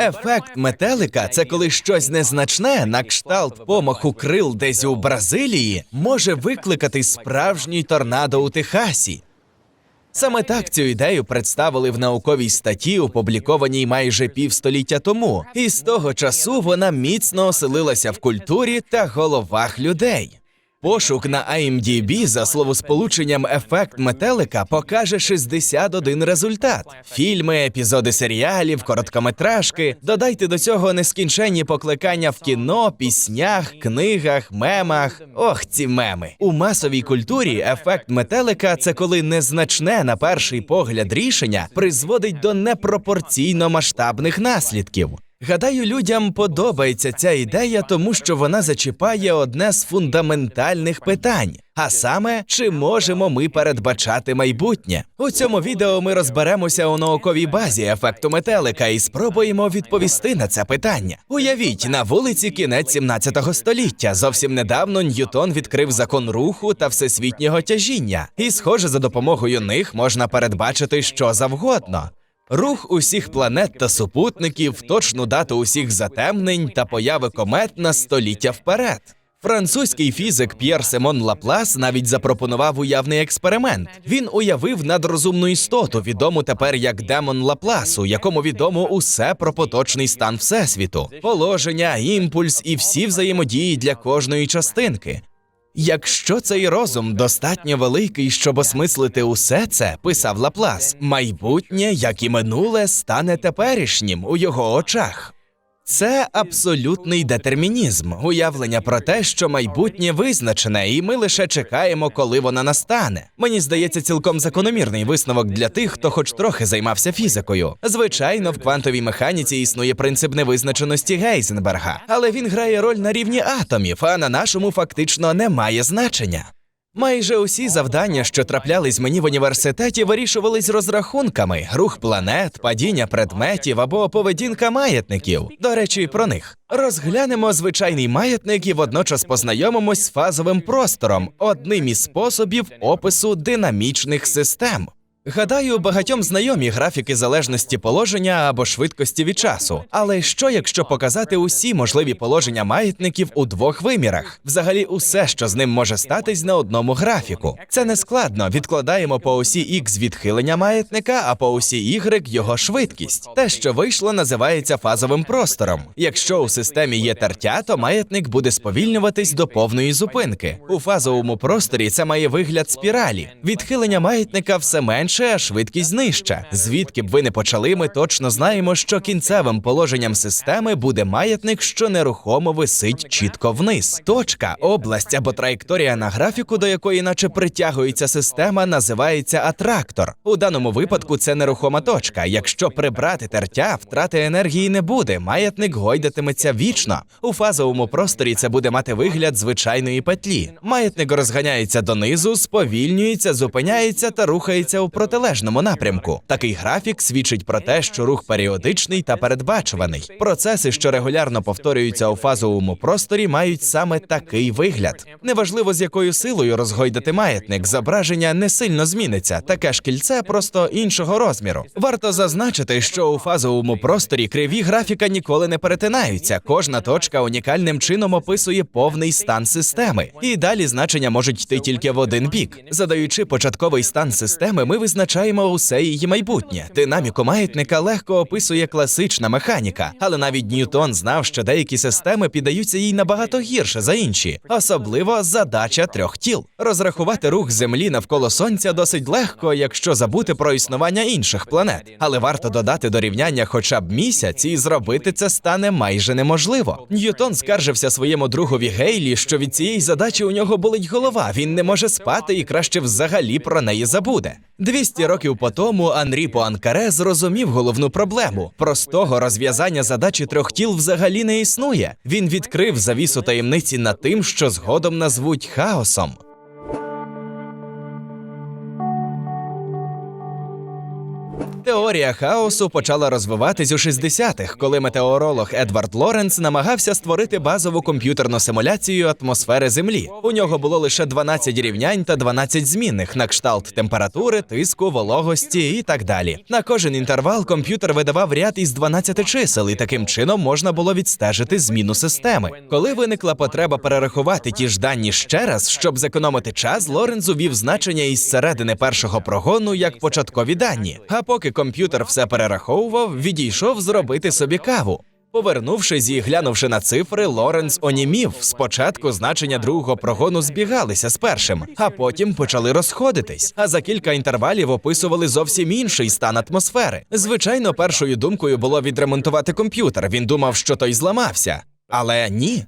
Ефект метелика це коли щось незначне, на кшталт помаху крил десь у Бразилії, може викликати справжній торнадо у Техасі. Саме так цю ідею представили в науковій статті, опублікованій майже півстоліття тому, і з того часу вона міцно оселилася в культурі та головах людей. Пошук на IMDb за словосполученням ефект метелика покаже 61 результат: фільми, епізоди серіалів, короткометражки. Додайте до цього нескінченні покликання в кіно, піснях, книгах, мемах. Ох, ці меми у масовій культурі. Ефект метелика це коли незначне на перший погляд рішення призводить до непропорційно масштабних наслідків. Гадаю, людям подобається ця ідея, тому що вона зачіпає одне з фундаментальних питань. А саме, чи можемо ми передбачати майбутнє? У цьому відео ми розберемося у науковій базі ефекту метелика і спробуємо відповісти на це питання. Уявіть, на вулиці кінець 17 століття. Зовсім недавно Ньютон відкрив закон руху та всесвітнього тяжіння, і, схоже, за допомогою них можна передбачити що завгодно. Рух усіх планет та супутників, точну дату усіх затемнень та появи комет на століття вперед. Французький фізик П'єр Симон Лаплас навіть запропонував уявний експеримент. Він уявив надрозумну істоту, відому тепер як демон Лапласу, якому відомо усе про поточний стан всесвіту, положення, імпульс і всі взаємодії для кожної частинки. Якщо цей розум достатньо великий, щоб осмислити усе це, писав Лаплас, майбутнє, як і минуле, стане теперішнім у його очах. Це абсолютний детермінізм, уявлення про те, що майбутнє визначене, і ми лише чекаємо, коли вона настане. Мені здається, цілком закономірний висновок для тих, хто хоч трохи займався фізикою. Звичайно, в квантовій механіці існує принцип невизначеності Гейзенберга, але він грає роль на рівні атомів, а на нашому фактично не має значення. Майже усі завдання, що траплялись мені в університеті, вирішувались розрахунками: рух планет, падіння предметів або поведінка маятників. До речі, про них розглянемо звичайний маятник і водночас познайомимось з фазовим простором, одним із способів опису динамічних систем. Гадаю, багатьом знайомі графіки залежності положення або швидкості від часу. Але що, якщо показати усі можливі положення маятників у двох вимірах? Взагалі, усе, що з ним може статись на одному графіку. Це не складно. Відкладаємо по осі X відхилення маятника, а по осі Y його швидкість. Те, що вийшло, називається фазовим простором. Якщо у системі є тертя, то маятник буде сповільнюватись до повної зупинки. У фазовому просторі це має вигляд спіралі. Відхилення маятника все менше, а швидкість нижча. Звідки б ви не почали, ми точно знаємо, що кінцевим положенням системи буде маятник, що нерухомо висить чітко вниз. Точка, область або траєкторія на графіку, до якої наче притягується система, називається атрактор. У даному випадку це нерухома точка. Якщо прибрати тертя, втрати енергії не буде. Маятник гойдатиметься вічно. У фазовому просторі це буде мати вигляд звичайної петлі. Маятник розганяється донизу, сповільнюється, зупиняється та рухається у протилежному напрямку. Такий графік свідчить про те, що рух періодичний та передбачуваний. Процеси, що регулярно повторюються у фазовому просторі, мають саме такий вигляд. Неважливо з якою силою розгойдати маятник, зображення не сильно зміниться. Таке ж кільце просто іншого розміру. Варто зазначити, що у фазовому просторі криві графіка ніколи не перетинаються. Кожна точка унікальним чином описує повний стан системи, і далі значення можуть йти тільки в один бік. Задаючи початковий стан системи, ми визначаємо усе її майбутнє. Динаміку маятника легко описує класична механіка, але навіть Ньютон знав, що деякі системи піддаються їй набагато гірше за інші, особливо задача трьох тіл. Розрахувати рух Землі навколо сонця досить легко, якщо забути про існування інших планет. Але варто додати до рівняння хоча б місяць, і зробити це стане майже неможливо. Ньютон скаржився своєму другові Гейлі, що від цієї задачі у нього болить голова. Він не може спати і краще взагалі про неї забуде. 200 років по тому Анрі Пуанкаре зрозумів головну проблему. Простого розв'язання задачі трьох тіл взагалі не існує. Він відкрив завісу таємниці над тим, що згодом назвуть хаосом. Теорія хаосу почала розвиватись у 60-х, коли метеоролог Едвард Лоренц намагався створити базову комп'ютерну симуляцію атмосфери Землі. У нього було лише 12 рівнянь та 12 змінних на кшталт температури, тиску, вологості і так далі. На кожен інтервал комп'ютер видавав ряд із 12 чисел, і таким чином можна було відстежити зміну системи. Коли виникла потреба перерахувати ті ж дані ще раз, щоб зекономити час, Лоренц увів значення із середини першого прогону як початкові дані. А поки комп'ютер все перераховував, відійшов зробити собі каву. Повернувшись і глянувши на цифри, Лоренц онімів. Спочатку значення другого прогону збігалися з першим, а потім почали розходитись. А за кілька інтервалів описували зовсім інший стан атмосфери. Звичайно, першою думкою було відремонтувати комп'ютер. Він думав, що той зламався. Але ні.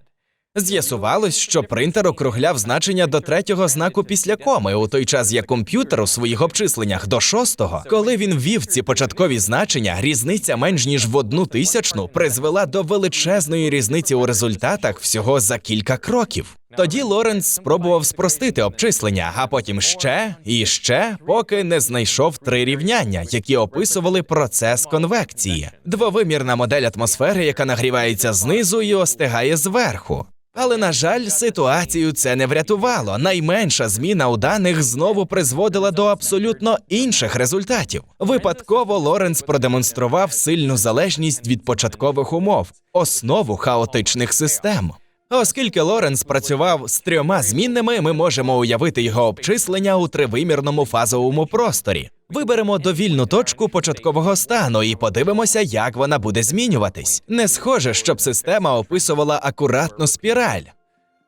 З'ясувалось, що принтер округляв значення до третього знаку після коми, у той час як комп'ютер у своїх обчисленнях до шостого. Коли він ввів ці початкові значення, різниця менш ніж в одну тисячну призвела до величезної різниці у результатах всього за кілька кроків. Тоді Лоренц спробував спростити обчислення, а потім ще і ще, поки не знайшов три рівняння, які описували процес конвекції. Двовимірна модель атмосфери, яка нагрівається знизу і остигає зверху. Але на жаль, ситуацію це не врятувало. Найменша зміна у даних знову призводила до абсолютно інших результатів. Випадково Лоренс продемонстрував сильну залежність від початкових умов, основу хаотичних систем. Оскільки Лоренц працював з трьома змінними, ми можемо уявити його обчислення у тривимірному фазовому просторі. Виберемо довільну точку початкового стану і подивимося, як вона буде змінюватись. Не схоже, щоб система описувала акуратну спіраль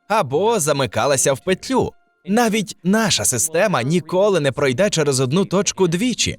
або замикалася в петлю. Навіть наша система ніколи не пройде через одну точку двічі.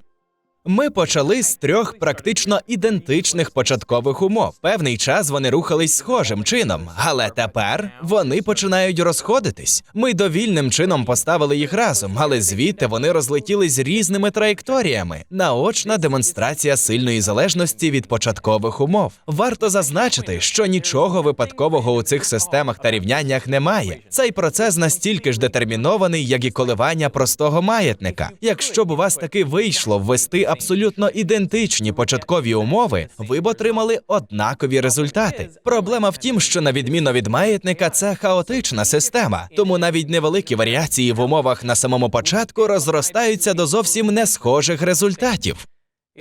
Ми почали з трьох практично ідентичних початкових умов. Певний час вони рухались схожим чином, але тепер вони починають розходитись. Ми довільним чином поставили їх разом, але звідти вони розлетілись різними траєкторіями. Наочна демонстрація сильної залежності від початкових умов. Варто зазначити, що нічого випадкового у цих системах та рівняннях немає. Цей процес настільки ж детермінований, як і коливання простого маятника. Якщо б у вас таки вийшло ввести абсолютно ідентичні початкові умови, ви б отримали однакові результати. Проблема в тім, що на відміну від маятника, це хаотична система, тому навіть невеликі варіації в умовах на самому початку розростаються до зовсім не схожих результатів.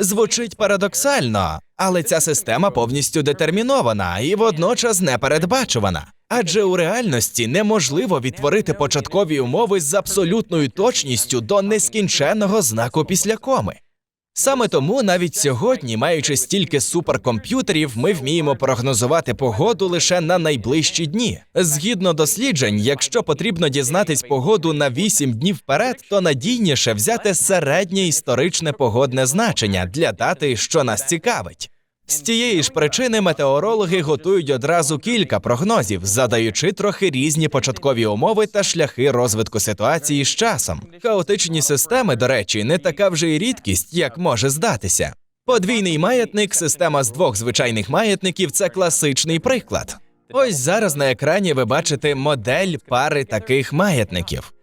Звучить парадоксально, але ця система повністю детермінована і водночас непередбачувана. Адже у реальності неможливо відтворити початкові умови з абсолютною точністю до нескінченного знаку після коми. Саме тому навіть сьогодні, маючи стільки суперкомп'ютерів, ми вміємо прогнозувати погоду лише на найближчі дні. Згідно досліджень, якщо потрібно дізнатись погоду на 8 днів вперед, то надійніше взяти середнє історичне погодне значення для дати, що нас цікавить. З тієї ж причини метеорологи готують одразу кілька прогнозів, задаючи трохи різні початкові умови та шляхи розвитку ситуації з часом. Хаотичні системи, до речі, не така вже й рідкість, як може здатися. Подвійний маятник, система з двох звичайних маятників це класичний приклад. Ось зараз на екрані ви бачите модель пари таких маятників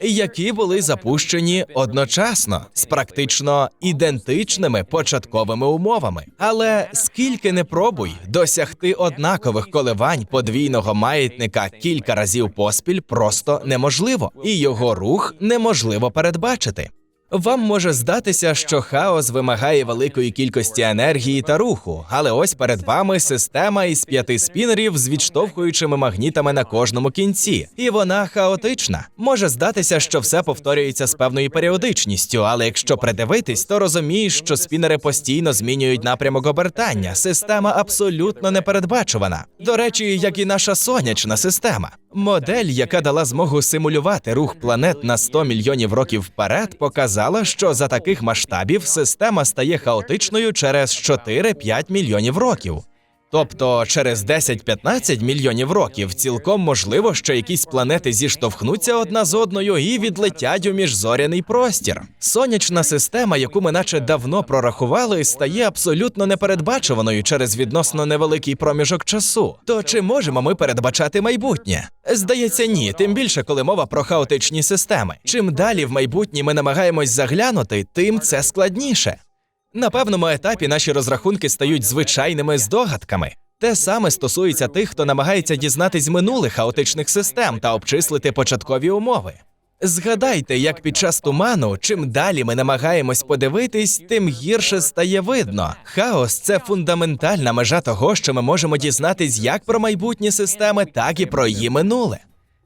які були запущені одночасно з практично ідентичними початковими умовами. Але скільки не пробуй досягти однакових коливань подвійного маятника кілька разів поспіль просто неможливо, і його рух неможливо передбачити. Вам може здатися, що хаос вимагає великої кількості енергії та руху, але ось перед вами система із п'яти спінерів з відштовхуючими магнітами на кожному кінці, і вона хаотична. Може здатися, що все повторюється з певною періодичністю, але якщо придивитись, то розумієш, що спінери постійно змінюють напрямок обертання. Система абсолютно непередбачувана. До речі, як і наша сонячна система. Модель, яка дала змогу симулювати рух планет на 100 мільйонів років вперед, показала, що за таких масштабів система стає хаотичною через 4-5 мільйонів років. Тобто через 10-15 мільйонів років цілком можливо, що якісь планети зіштовхнуться одна з одною і відлетять у міжзоряний простір. Сонячна система, яку ми наче давно прорахували, стає абсолютно непередбачуваною через відносно невеликий проміжок часу. То чи можемо ми передбачати майбутнє? Здається, ні, тим більше, коли мова про хаотичні системи. Чим далі в майбутнє ми намагаємось заглянути, тим це складніше. На певному етапі наші розрахунки стають звичайними здогадками. Те саме стосується тих, хто намагається дізнатись минулих хаотичних систем та обчислити початкові умови. Згадайте, як під час туману, чим далі ми намагаємось подивитись, тим гірше стає видно. Хаос це фундаментальна межа того, що ми можемо дізнатись як про майбутні системи, так і про її минуле.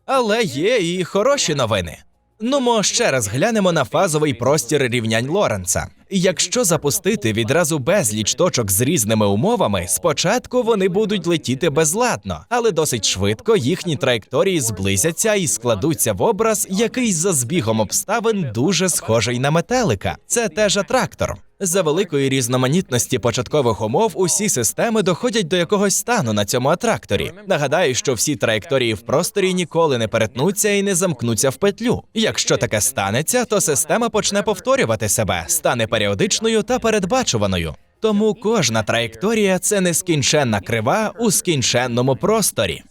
Але є і хороші новини. Нумо ще раз глянемо на фазовий простір рівнянь Лоренца. Якщо запустити відразу безліч точок з різними умовами, спочатку вони будуть летіти безладно, але досить швидко їхні траєкторії зблизяться і складуться в образ, який за збігом обставин дуже схожий на метелика. Це теж атрактор. За великої різноманітності початкових умов усі системи доходять до якогось стану на цьому атракторі. Нагадаю, що всі траєкторії в просторі ніколи не перетнуться і не замкнуться в петлю. Якщо таке станеться, то система почне повторювати себе, стане періодичною та передбачуваною. Тому кожна траєкторія це нескінченна крива у скінченному просторі.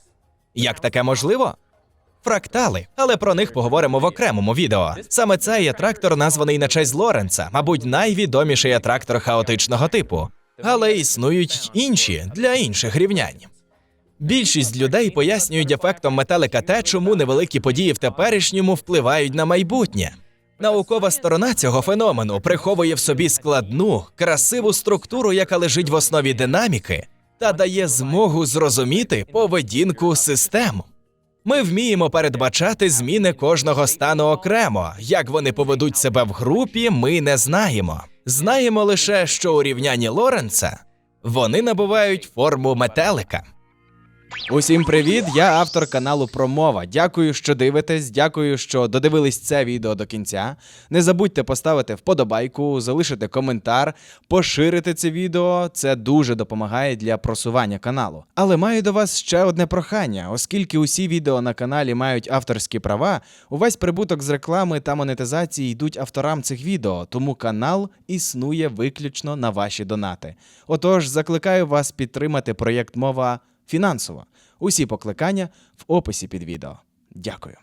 Як таке можливо? Фрактали, але про них поговоримо в окремому відео. Саме цей атрактор названий на честь Лоренца, мабуть, найвідоміший атрактор хаотичного типу. Але існують інші для інших рівнянь. Більшість людей пояснюють ефектом метелика те, чому невеликі події в теперішньому впливають на майбутнє. Наукова сторона цього феномену приховує в собі складну, красиву структуру, яка лежить в основі динаміки, та дає змогу зрозуміти поведінку систем. Ми вміємо передбачати зміни кожного стану окремо. Як вони поведуть себе в групі, ми не знаємо. Знаємо лише, що у рівнянні Лоренца вони набувають форму метелика. Усім привіт! Я автор каналу Промова. Дякую, що дивитесь. Дякую, що додивились це відео до кінця. Не забудьте поставити вподобайку, залишити коментар, поширити це відео. Це дуже допомагає для просування каналу. Але маю до вас ще одне прохання, оскільки усі відео на каналі мають авторські права, увесь прибуток з реклами та монетизації йдуть авторам цих відео, тому канал існує виключно на ваші донати. Отож, закликаю вас підтримати проєкт мова фінансово. Усі покликання в описі під відео. Дякую.